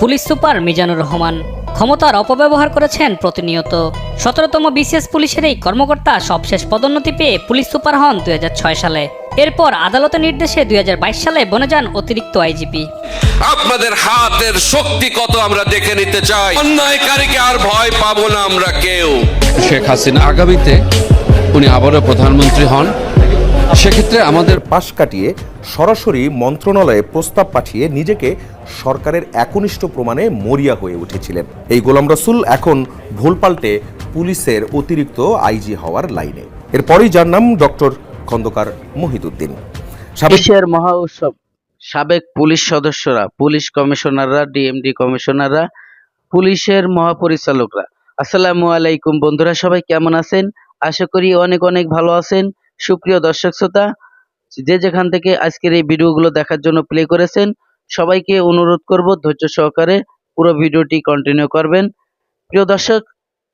Police super Mizanur Rahman. ক্ষমতার অপব্যবহার করেছেন প্রতিনিয়ত। সতেরোতম বিশেষ পুলিশের এই কর্মকর্তা সবশেষ পদোন্নতি পেয়ে পুলিশ সুপার হন দুই হাজার ছয় সালে। এরপর আদালতের নির্দেশে দুই হাজার বাইশ সালে বনে যান অতিরিক্ত আইজিপি। আপনাদের হাতের শক্তি কত আমরা দেখে নিতে চাই? অন্যায়কারীকে আর ভয় পাবো না আমরা কেউ। শেখ হাসিনা আগামীতে উনি আবারও প্রধানমন্ত্রী হন। সেক্ষেত্রে আমাদের পাশ কাটিয়ে সরাসরি মন্ত্রণালয়ে প্রস্তাব পাঠিয়ে নিজেকে সরকারের একনিষ্ঠ প্রমাণে মরিয়া হয়ে উঠেছিলেন। এই গোলাম রসুল এখন ভুল পাল্টে পুলিশের অতিরিক্ত আইজি হওয়ার লাইনে। এরপরেই যার নাম ডক্টর খন্দকার মহিদুদ্দিন। সাবেক পুলিশের মহা উৎসব। সাবেক পুলিশ সদস্যরা, পুলিশ কমিশনাররা, ডিএমডি কমিশনাররা, পুলিশের মহাপরিচালকরা। আসসালামু আলাইকুম বন্ধুরা, সবাই কেমন আছেন? আশা করি অনেক অনেক ভালো আছেন। সুপ্রিয় দর্শক শ্রোতা, যে যেখান থেকে আজকের এই ভিডিওগুলো দেখার জন্য প্লে করেছেন সবাইকে অনুরোধ করব ধৈর্য সহকারে পুরো ভিডিওটি কন্টিনিউ করবেন। প্রিয় দর্শক,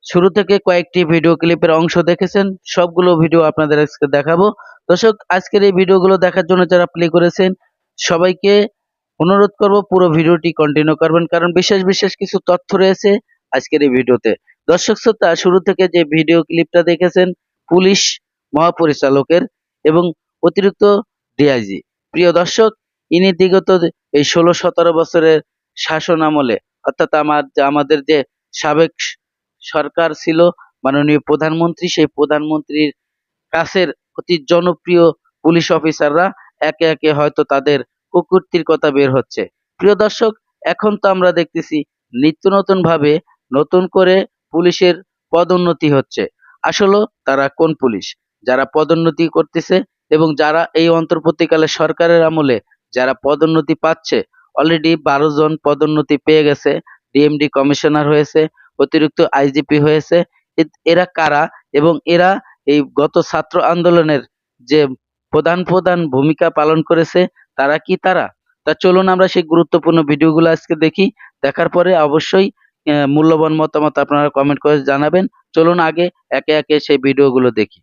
শুরু থেকে কয়েকটি ভিডিও ক্লিপের অংশ দেখেছেন, সবগুলো ভিডিও আপনাদের আজকে দেখাবো। দর্শক, আজকের এই ভিডিওগুলো দেখার জন্য যারা প্লে করেছেন, সবাইকে অনুরোধ করব পুরো ভিডিওটি কন্টিনিউ করবেন, কারণ বিশেষ বিশেষ কিছু তথ্য রয়েছে আজকের এই ভিডিওতে দর্শক, শ্রোতা, শুরু থেকে যে ভিডিও ক্লিপটা দেখেছেন, পুলিশ মহাপরিচালকের এবং অতিরিক্ত ডিআইজি প্রিয় দর্শক, ইনি বিগত এই ষোলো সতেরো বছরের শাসন আমলে, অর্থাৎ আমার আমাদের যে সাবেক সরকার ছিল, মাননীয় প্রধানমন্ত্রী, সেই প্রধানমন্ত্রীর কাছের অতি জনপ্রিয় পুলিশ অফিসাররা একে একে হয়তো তাদের কুকুরটির কথা বের হচ্ছে। প্রিয় দর্শক, এখন তো আমরা দেখতেছি নিত্য নতুন ভাবে নতুন করে পুলিশের পদোন্নতি হচ্ছে। আসলে তারা কোন পুলিশ? যারা পদোন্নতি করতেছে এবং যারা এই অন্তর্বর্তীকালে সরকারের আমলে যারা পদোন্নতি পাচ্ছে অলরেডি বারো জন পদোন্নতি পেয়ে গেছে ডিএমডি কমিশনার হয়েছে, অতিরিক্ত আইজিপি হয়েছে এরা কারা এবং এরা এই গত ছাত্র আন্দোলনের যে প্রধান প্রধান ভূমিকা পালন করেছে, তারা কি তারা? তা চলুন আমরা সেই গুরুত্বপূর্ণ ভিডিওগুলো আজকে দেখি, দেখার পরে অবশ্যই মূল্যবান মতামত আপনারা কমেন্ট করে জানাবেন। চলুন আগে একে একে সেই ভিডিওগুলো দেখি।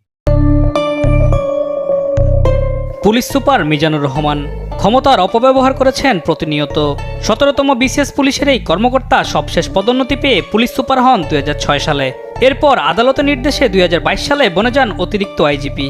পুলিশ সুপার মিজানুর রহমান ক্ষমতার অপব্যবহার করেছেন প্রতিনিয়ত। সতেরোতম বিশেষ পুলিশের এই কর্মকর্তা সবশেষ পদোন্নতি পেয়ে পুলিশ সুপার হন দুই হাজার ছয় সালে। এরপর আদালতের নির্দেশে দুই হাজার বাইশ সালে বনে যান অতিরিক্ত আইজিপি।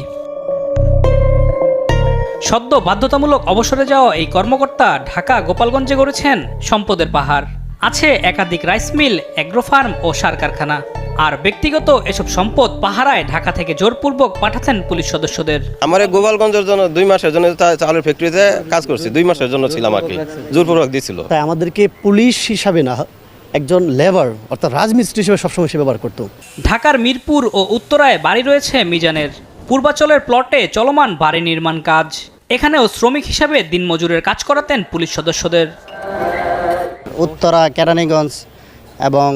সদ্য বাধ্যতামূলক অবসরে যাওয়া এই কর্মকর্তা ঢাকা গোপালগঞ্জে গড়েছেন সম্পদের পাহাড়। আছে একাধিক রাইস মিল অ্যাগ্রো ফার্ম ও সার কারখানা। আর ব্যক্তিগত এসব সম্পদ পাহারায় ঢাকা থেকে জোরপূর্বক পাঠাতেন পুলিশ সদস্যদের। আমার এই গোপালগঞ্জের জন্য দুই মাসের জন্য চালের ফ্যাক্টরিতে কাজ করছি। দুই মাসের জন্য ছিলাম আর কি। জোরপূর্বক দিছিল। তাই আমাদেরকে পুলিশ হিসাবে না একজন লেবার অর্থাৎ রাজমিস্ত্রি হিসেবে সবসময় সে ব্যবহার করতো। ঢাকার মিরপুর ও উত্তরায় বাড়ি রয়েছে মিজানের। পূর্বাচলের প্লটে চলমান বাড়ি নির্মাণ কাজ। এখানেও শ্রমিক হিসাবে দিনমজুরের কাজ করাতেন পুলিশ সদস্যদের। উত্তরা কেরানীগঞ্জ এবং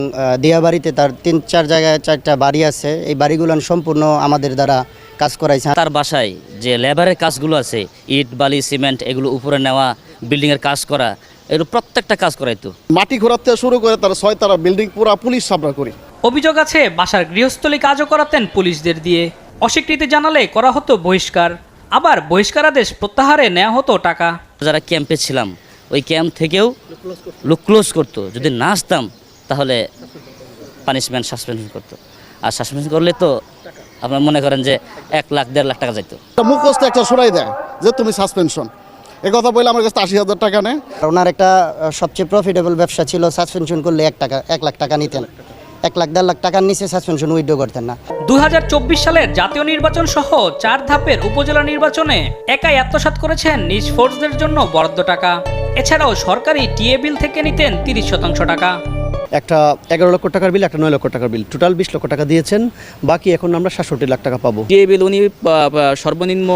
দিয়াবাড়িতে তার তিন চার জায়গায় চারটা বাড়ি আছে। এই বাড়িগুলো সম্পূর্ণ আমাদের দ্বারা কাজ করাইছে। তার বাসায় যে লেবারের কাজগুলো আছে ইট বালি সিমেন্ট এগুলো উপরে নেওয়া বিল্ডিংয়ের কাজ করা এগুলো প্রত্যেকটা কাজ করাইতো মাটি ঘোরার থেকে শুরু করে তার ছয় তারা বিল্ডিং পুরা পুলিশ আমরা করি। অভিযোগ আছে বাসার গৃহস্থলী কাজও করাতেন পুলিশদের দিয়ে। অস্বীকৃতি জানালে করা হতো বহিষ্কার। আবার বহিষ্কারাদেশ প্রত্যাহারে নেওয়া হতো টাকা। যারা ক্যাম্পে ছিলাম ওই ক্যাম্প থেকেও লুক ক্লোজ করতো। যদি না আসতাম তাহলে পানিশমেন্ট সাসপেনশন করতো। আর সাসপেনশন করলে তো আপনার মনে করেন যে এক লাখ দেড় লাখ টাকা যাইতো। মুখস্থ একটা শোনাই দেয় যে তুমি সাসপেনশন এ কথা বলে আমার কাছে আশি হাজার টাকা নেয়। আর ওনার একটা সবচেয়ে প্রফিটেবল ব্যবসা ছিল সাসপেনশন করলে এক টাকা এক লাখ টাকা নিতেন। এক লাখ দেড় লাখ টাকার নিচে সাসপেনশন উইথড্র করতেন না। দুই হাজার চব্বিশ সালের জাতীয় নির্বাচন সহ চার ধাপের উপজেলা নির্বাচনে একাই আত্মসাৎ করেছেন নিজ ফোর্সদের জন্য বরাদ্দ টাকা। এছাড়াও সরকারি টিএ বিল থেকে নিতেন তিরিশ শতাংশ টাকা। একটা এগারো লক্ষ টাকার বিল একটা নয় লক্ষ টাকার বিল। টোটাল বিশ লক্ষ টাকা দিয়েছেন বাকি এখন আমরা সাতষট্টি লাখ টাকা পাবো। টিএ বিল উনি সর্বনিম্ন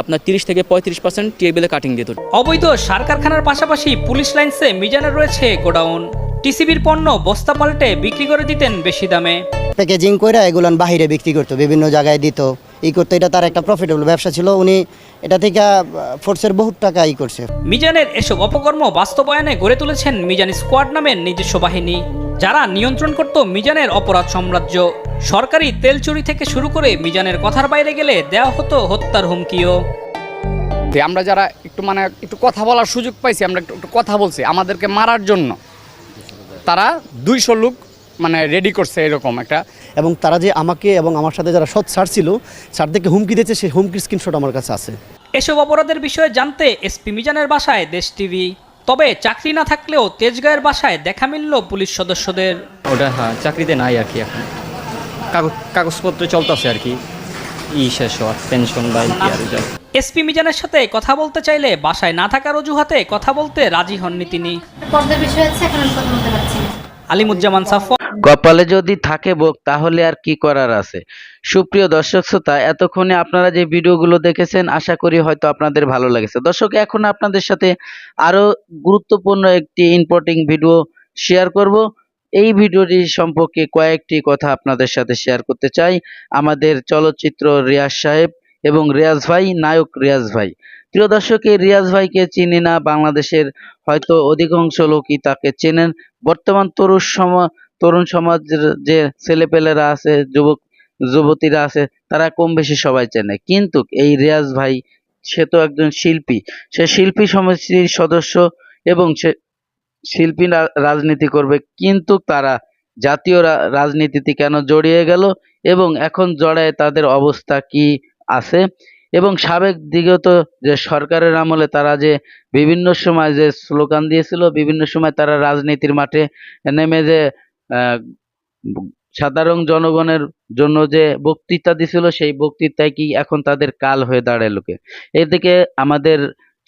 আপনার তিরিশ থেকে পঁয়ত্রিশ পার্সেন্ট টিএ বিলে কাটিং দিত অবৈধ সার কারখানার পাশাপাশি পুলিশ লাইন্সে মিজানের রয়েছে গোডাউন। টিসিবির পণ্য বস্তা পাল্টে বিক্রি করে দিতেন বেশি দামে। প্যাকেজিং করে এগুলান বাহিরে বিক্রি করতো বিভিন্ন জায়গায় দিত। ই করতো এটা তার একটা প্রফিটেবল ব্যবসা ছিল। উনি এটা থেকে ফোর্সের বহুত টাকা ই করছে। মিজানের এসব অপকর্ম বাস্তবায়নে গড়ে তুলেছেন মিজান স্কোয়াড নামের নিজস্ব বাহিনী যারা নিয়ন্ত্রণ করত মিজানের অপরাধ সাম্রাজ্য। সরকারি তেল চুরি থেকে শুরু করে মিজানের কথার বাইরে গেলে দেওয়া হতো হত্যার হুমকিও। আমরা যারা একটু মানে একটু কথা বলার সুযোগ পাইছি আমরা একটু একটু কথা বলছি। আমাদেরকে মারার জন্য তারা দুইশো লোক মানে রেডি করছে এরকম একটা। এবং তারা যে আমাকে এবং আমার সাথে যারা সৎ স্যার ছিল স্যারদেরকে হুমকি দিয়েছে সেই হুমকির স্ক্রিনশট আমার কাছে আছে। এসব অপরাধের বিষয়ে জানতে এসপি মিজানের বাসায় দেশ টিভি। তবে চাকরি না থাকলেও তেজগাঁয়ের বাসায় দেখা মিলল পুলিশ সদস্যদের। ওটা হ্যাঁ চাকরিতে নাই আর কি এখন। কাগজ কাগজপত্র চলতেছে আর কি। ই শেষ হওয়ার পেনশন বা এসপি মিজানের সাথে কথা বলতে চাইলে বাসায় না থাকার অজুহাতে কথা বলতে রাজি হননি তিনি। আলিমুজ্জামান সাফর কপালে যদি থাকে বোক, তাহলে আর কি করার আছে? সুপ্রিয় দর্শক শ্রোতা, এতক্ষণে আপনারা যে ভিডিওগুলো দেখেছেন, আশা করি হয়তো আপনাদের ভালো লেগেছে। দর্শক, এখন আপনাদের সাথে আরও গুরুত্বপূর্ণ একটি ইম্পর্টিং ভিডিও শেয়ার করব। এই ভিডিওটি সম্পর্কে কয়েকটি কথা আপনাদের সাথে শেয়ার করতে চাই। আমাদের চলচ্চিত্র রিয়াজ সাহেব এবং রিয়াজ ভাই, নায়ক রিয়াজ ভাই। প্রিয় দর্শক, এই রিয়াজ ভাইকে চিনি না, বাংলাদেশের হয়তো অধিকাংশ লোকই তাকে চেনেন। বর্তমান তরুণ সমাজ তরুণ সমাজের যে ছেলেপেলেরা আছে, যুবক, যুবতীরা আছে, তারা কম বেশি সবাই চেনে। কিন্তু এই রিয়াজ ভাই, সে তো একজন শিল্পী। সে শিল্পী সমিতির সদস্য এবং সে শিল্পী রাজনীতি করবে। কিন্তু তারা জাতীয় রাজনীতিতে কেন জড়িয়ে গেল এবং এখন জড়ায় তাদের অবস্থা কি আছে? এবং সাবেক দিগত যে সরকারের আমলে তারা যে বিভিন্ন সময় যে স্লোগান দিয়েছিল, বিভিন্ন সময় তারা রাজনীতির মাঠে নেমে যে সাধারণ জনগণের জন্য যে বক্তৃতা দিছিল, সেই বক্তৃতায় কি এখন তাদের কাল হয়ে দাঁড়ায় লোকে এদিকে আমাদের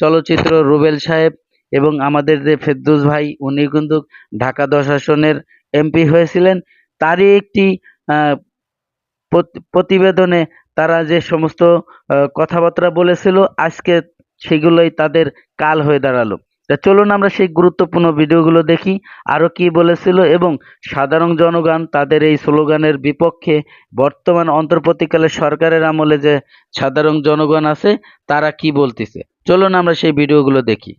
চলচ্চিত্র রুবেল সাহেব এবং আমাদের যে ফেরদৌস ভাই, উনি কিন্তু ঢাকা দশ আসনের এমপি হয়েছিলেন। তারই একটি প্রতিবেদনে তারা যে সমস্ত কথাবার্তা বলেছিল, আজকে সেগুলোই তাদের কাল হয়ে দাঁড়াল। তা চলুন আমরা সেই গুরুত্বপূর্ণ ভিডিওগুলো দেখি। আরও কি বলেছিল এবং সাধারণ জনগণ তাদের এই স্লোগানের বিপক্ষে বর্তমান অন্তর্বর্তীকালে সরকারের আমলে যে সাধারণ জনগণ আছে তারা কি বলতেছে? চলুন আমরা সেই ভিডিওগুলো দেখি।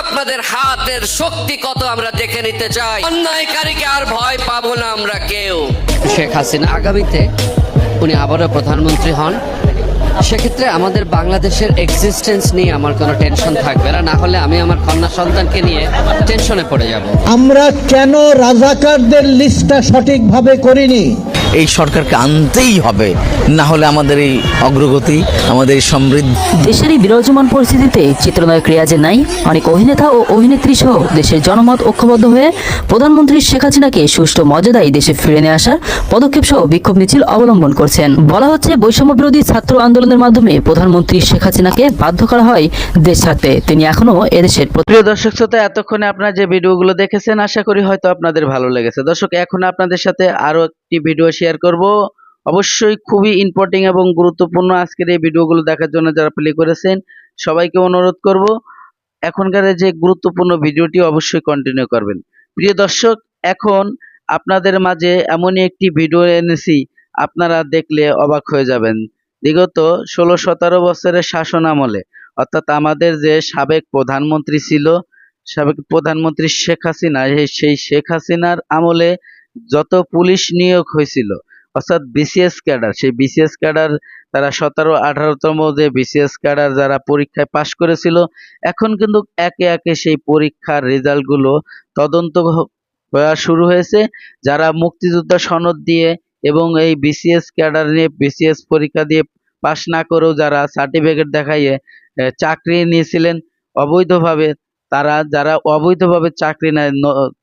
আপনাদের হাতের শক্তি কত আমরা দেখে নিতে চাই? অন্যায়কারীকে আর ভয় পাবো না আমরা কেউ। শেখ হাসিনা আগামীতে উনি আবারও প্রধানমন্ত্রী হন। সেক্ষেত্রে আমাদের বাংলাদেশের এক্সিস্টেন্স নিয়ে আমার কোনো টেনশন থাকবে না না হলে আমি আমার কন্যা সন্তানকে নিয়ে টেনশনে পড়ে যাব। আমরা কেন রাজাকারদের লিস্টটা সঠিকভাবে করিনি? এই সরকারকে আনতেই হবে। না হলে আমাদের এই অগ্রগতি আমাদের এই সমৃদ্ধি। দেশের এই বিরাজমান পরিস্থিতিতে চিত্রনায়ক রিয়াজে নাই অনেক অভিনেতা ও অভিনেত্রী সহ দেশের জনমত ঐক্যবদ্ধ হয়ে প্রধানমন্ত্রী শেখ হাসিনাকে সুষ্ঠু মর্যাদায় দেশে ফিরে নিয়ে আসার পদক্ষেপ সহ বিক্ষোভ মিছিল অবলম্বন করছেন। বলা হচ্ছে বৈষম্য বিরোধী ছাত্র আন্দোলনের মাধ্যমে প্রধানমন্ত্রী শেখ হাসিনাকে বাধ্য করা হয় দেশ ছাড়তে। তিনি এখনও এদেশের প্রতি- প্রিয় দর্শক শ্রোতা এতক্ষণে আপনারা যে ভিডিওগুলো দেখেছেন আশা করি হয়তো আপনাদের ভালো লেগেছে। দর্শক এখন আপনাদের সাথে আরও একটি ভিডিও শেয়ার করব। অবশ্যই খুবই ইম্পর্টেন্ট এবং গুরুত্বপূর্ণ আজকের এই ভিডিওগুলো দেখার জন্য যারা প্লে করেছেন, সবাইকে অনুরোধ করব, এখনকার যে গুরুত্বপূর্ণ ভিডিওটি অবশ্যই কন্টিনিউ করবেন। প্রিয় দর্শক, এখন আপনাদের মাঝে এমনই একটি ভিডিও এনেছি, আপনারা দেখলে অবাক হয়ে যাবেন। বিগত ষোলো সতেরো বছরের শাসন আমলে, অর্থাৎ আমাদের যে সাবেক প্রধানমন্ত্রী ছিল, সাবেক প্রধানমন্ত্রী শেখ হাসিনা, সেই শেখ হাসিনার আমলে যত পুলিশ নিয়োগ হয়েছিল, অর্থাৎ বিসিএস ক্যাডার সেই বিসিএস ক্যাডার তারা সতেরো, আঠারোতম যে বিসিএস ক্যাডার যারা পরীক্ষায় পাশ করেছিল, এখন কিন্তু একে একে সেই পরীক্ষার রেজাল্টগুলো তদন্ত হওয়া শুরু হয়েছে। যারা মুক্তিযোদ্ধা সনদ দিয়ে এবং এই বিসিএস ক্যাডার নিয়ে বিসিএস পরীক্ষা দিয়ে পাশ না করেও যারা সার্টিফিকেট দেখাইয়ে চাকরি নিয়েছিলেন, অবৈধভাবে তারা, যারা অবৈধভাবে চাকরি নেয়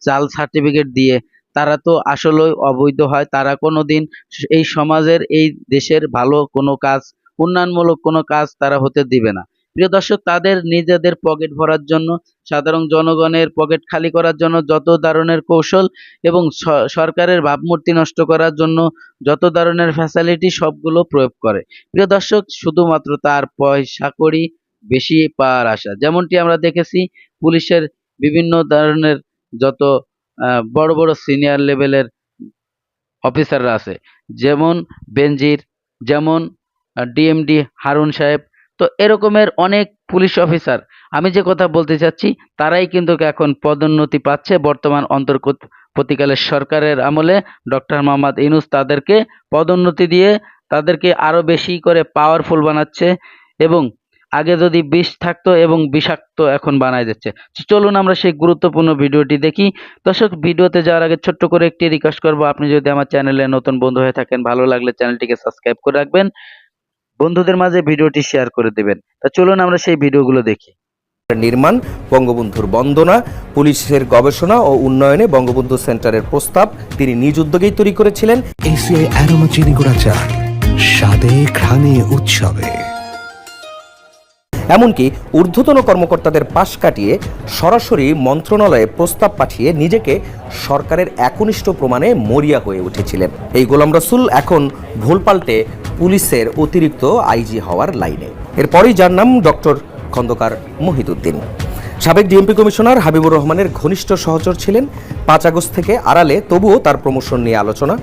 জাল সার্টিফিকেট দিয়ে তারা তো আসলে অবৈধ হয়। তারা কোনোদিন এই সমাজের, এই দেশের ভালো কোনো কাজ, উন্নয়নমূলক কোনো কাজ তারা হতে দিবে না। প্রিয় দর্শক, তাদের নিজেদের পকেট ভরার জন্য, সাধারণ জনগণের পকেট খালি করার জন্য যত ধরনের কৌশল এবং সরকারের ভাবমূর্তি নষ্ট করার জন্য যত ধরনের ফ্যাসিলিটি সবগুলো প্রয়োগ করে। প্রিয় দর্শক, শুধুমাত্র তার পয়সা করি বেশি পাওয়ার আশা। যেমনটি আমরা দেখেছি, পুলিশের বিভিন্ন ধরনের যত বড় বড় সিনিয়র লেভেলের অফিসাররা আছে। যেমন বেনজির, যেমন ডিএমডি হারুন সাহেব। তো এরকমের অনেক পুলিশ অফিসার আমি যে কথা বলতে চাচ্ছি, তারাই কিন্তু এখন পদোন্নতি পাচ্ছে বর্তমান অন্তর্বর্তীকালের সরকারের আমলে। ডক্টর মোহাম্মদ ইনুস তাদেরকে পদোন্নতি দিয়ে তাদেরকে আরও বেশি করে পাওয়ারফুল বানাচ্ছে এবং আগে যদি বিষ থাকতো এবং বিষাক্ত এখন বানায় দিচ্ছে। তো চলুন আমরা সেই গুরুত্বপূর্ণ ভিডিওটি দেখি। দর্শক ভিডিওতে যাওয়ার আগে ছোট্ট করে একটি রিকোয়েস্ট করব। আপনি যদি আমার চ্যানেলে নতুন বন্ধু হয়ে থাকেন ভালো লাগলে চ্যানেলটিকে সাবস্ক্রাইব করে রাখবেন। বন্ধুদের মাঝে ভিডিওটি শেয়ার করে দেবেন। তা চলুন আমরা সেই ভিডিওগুলো দেখি। নির্মাণ বঙ্গবন্ধুর বন্দনা পুলিশের গবেষণা ও উন্নয়নে বঙ্গবন্ধু সেন্টারের প্রস্তাব তিনি নিজ উদ্যোগেই তৈরি করেছিলেন। এসিআই অ্যারোমা চিনি গুঁড়া চা স্বাদে ঘ্রাণে উৎসবে। এমনকি ঊর্ধ্বতন কর্মকর্তাদের পাশ কাটিয়ে সরাসরি মন্ত্রণালয়ে প্রস্তাব পাঠিয়ে নিজেকে সরকারের একনিষ্ঠ প্রমাণে মরিয়া হয়ে উঠেছিলেন। এই গোলাম রসুল এখন ভুল পাল্টে পুলিশের অতিরিক্ত আইজি হওয়ার লাইনে। এরপরেই যার নাম ডক্টর খন্দকার মহিদুদ্দিন। সাবেক ডিএমপি কমিশনার হাবিবুর রহমানের ঘনিষ্ঠ সহচর ছিলেন। পাঁচ আগস্ট থেকে আড়ালে তবুও তার প্রমোশন নিয়ে আলোচনা।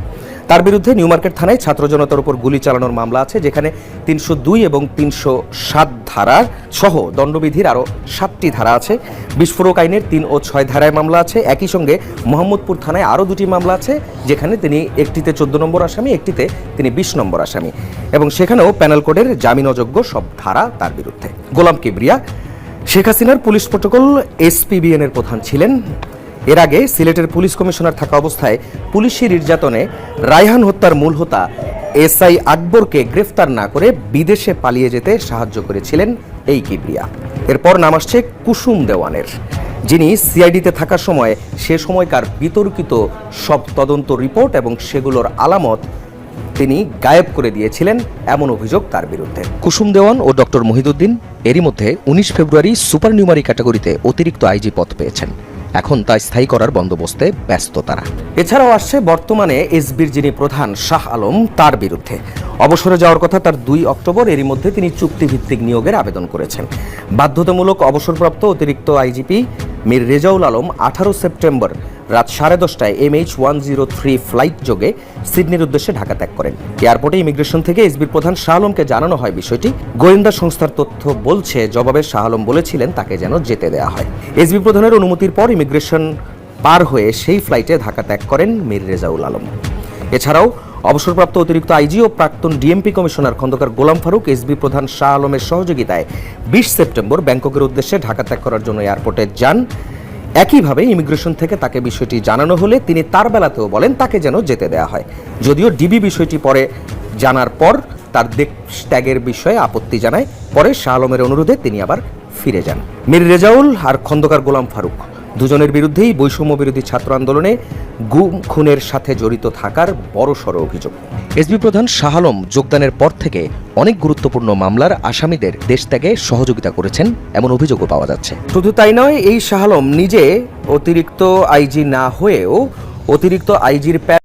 তার বিরুদ্ধে নিউ মার্কেট থানায় ছাত্র জনতার উপর গুলি চালানোর মামলা আছে, যেখানে তিনশো দুই এবং তিনশো সাত ধারার সহ দণ্ডবিধির আরও সাতটি ধারা আছে। বিস্ফোরক আইনের তিন ও ছয় ধারায় মামলা আছে। একই সঙ্গে মোহাম্মদপুর থানায় আরও দুটি মামলা আছে, যেখানে তিনি একটিতে চোদ্দ নম্বর আসামি, একটিতে তিনি বিশ নম্বর আসামি। এবং সেখানেও প্যানেল কোডের জামিন অযোগ্য সব ধারা তার বিরুদ্ধে। গোলাম কিবরিয়া, শেখ হাসিনার পুলিশ প্রোটোকল, এসপিবিএন এর প্রধান ছিলেন। এর আগে সিলেটের পুলিশ কমিশনার থাকা অবস্থায় পুলিশি নির্যাতনে রায়হান হত্যার মূল হোতা এসআই আকবরকে গ্রেফতার না করে বিদেশে পালিয়ে যেতে সাহায্য করেছিলেন এই কিবরিয়া। এরপর নাম আসছে কুসুম দেওয়ানের, যিনি সিআইডিতে থাকার সময় সে সময়কার বিতর্কিত সব তদন্ত রিপোর্ট এবং সেগুলোর আলামত তিনি গায়েব করে দিয়েছিলেন এমন অভিযোগ তার বিরুদ্ধে। কুসুম দেওয়ান ও ডক্টর মহিদুদ্দিন এরই মধ্যে উনিশ ফেব্রুয়ারি সুপার নিউমারি ক্যাটাগরিতে অতিরিক্ত আইজি পদ পেয়েছেন। এখন তা স্থায়ী করার বন্দোবস্তে ব্যস্ত তারা। এছাড়াও আসছে বর্তমানে এসবির যিনি প্রধান শাহ আলম, তার বিরুদ্ধে। অবসরে যাওয়ার কথা তার দুই অক্টোবর, এরই মধ্যে তিনি চুক্তিভিত্তিক নিয়োগের আবেদন করেছেন। বাধ্যতামূলক অবসরপ্রাপ্ত অতিরিক্ত আইজিপি মীর রেজাউল আলম আঠারো সেপ্টেম্বর রাত সাড়ে দশটায় MH one zero three flight যোগে সিডনির উদ্দেশ্যে ঢাকা ত্যাগ করেন। এয়ারপোর্টে ইমিগ্রেশন থেকে এসবির প্রধান শাহ আলমকে জানানো হয় বিষয়টি। গোয়েন্দা সংস্থার তথ্য বলছে, জবাবে শাহ আলম বলেছিলেন, তাকে যেন যেতে দেওয়া হয়। এসবি প্রধানের অনুমতির পর ইমিগ্রেশন পার হয়ে সেই ফ্লাইটে ঢাকা ত্যাগ করেন মীর রেজাউল আলম। এছাড়াও অবসরপ্রাপ্ত অতিরিক্ত আইজি ও প্রাক্তন DMP commissioner Khandakar Golam Faruk, SB প্রধান শাহ আলমের সহযোগিতায় বিশ সেপ্টেম্বর ব্যাংককের উদ্দেশ্যে ঢাকা ত্যাগ করার জন্য এয়ারপোর্টে যান। একইভাবে ইমিগ্রেশন থেকে তাকে বিষয়টি জানানো হলে তিনি তার বেলাতেও বলেন, তাকে যেন যেতে দেওয়া হয়। যদিও ডিবি বিষয়টি পরে জানার পর তার দেশ ত্যাগের বিষয়ে আপত্তি জানায়। পরে শাহ আলমের অনুরোধে তিনি আবার ফিরে যান। মীর রেজাউল আর খন্দকার গোলাম ফারুক। দুজনের বিরুদ্ধেই বৈষম্য বিরোধী ছাত্র আন্দোলনে গুম খুনের সাথে জড়িত থাকার বড়সড় অভিযোগ। এসবি প্রধান শাহালম যোগদানের পর থেকে অনেক গুরুত্বপূর্ণ মামলার আসামিদের দেশ ত্যাগে সহযোগিতা করেছেন, এমন অভিযোগও পাওয়া যাচ্ছে। শুধু তাই নয়, এই শাহ আলম নিজে অতিরিক্ত আইজি না হয়েও অতিরিক্ত আইজির